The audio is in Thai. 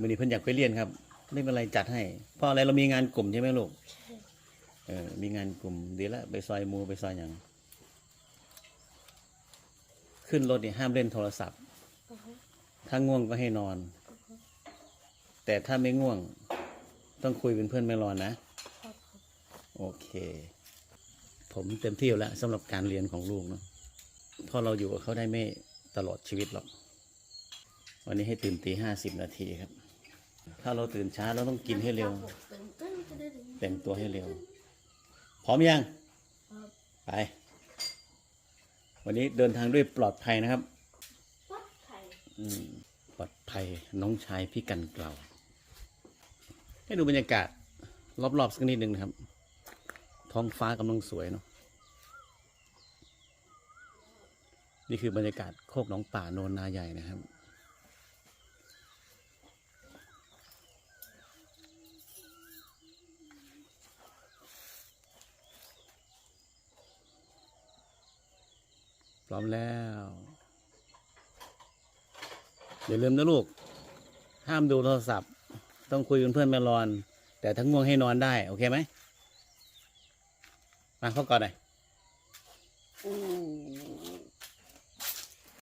วันนี้เพิ่นอยากไปเรียนครับ ไม่เป็นไรจัดให้เพราะอะไรเรามีงานกลุ่มใช่ไหมลูกเออมีงานกลุ่มดีละไปซอยมูไปซอยอย่างขึ้นรถเนี่ยห้ามเล่นโทรศัพท์ ถ้าง่วงก็ให้นอน แต่ถ้าไม่ง่วง ต้องคุยเป็นเพื่อนไม่รอนนะ โอเค ผมเต็มที่แล้วสำหรับการเรียนของลูกเนาะพราะเราอยู่กับเขาได้ไม่ตลอดชีวิตหรอก วันนี้ให้ตื่นตีห้าสิบนาทีครับ ถ้าเราตื่นช้าเราต้องกินให้เร็วตึ้งตึ้งตึ้งตึ้งแต่งตัวให้เร็ว พร้อมยังครับไป วันนี้เดินทางด้วยปลอดภัยนะครับวัดไข่อืมปลอดภัยน้องชายพี่กันเกลาให้ดูบรรยากาศ รอบๆสักนิดหนึ่งนะครับ ท้องฟ้ากำลังสวยเนาะนี่คือบรรยากาศโคกหนองป่าโนนนาใหญ่นะครับ พร้อมแล้ว อย่าลืมนะลูก ห้ามดูโทรศัพท์ ต้องคุยกับเพื่อนแม่รอน แต่ทั้งง่วงให้นอนได้ โอเคไหมมาเข้าก่อนหน่อย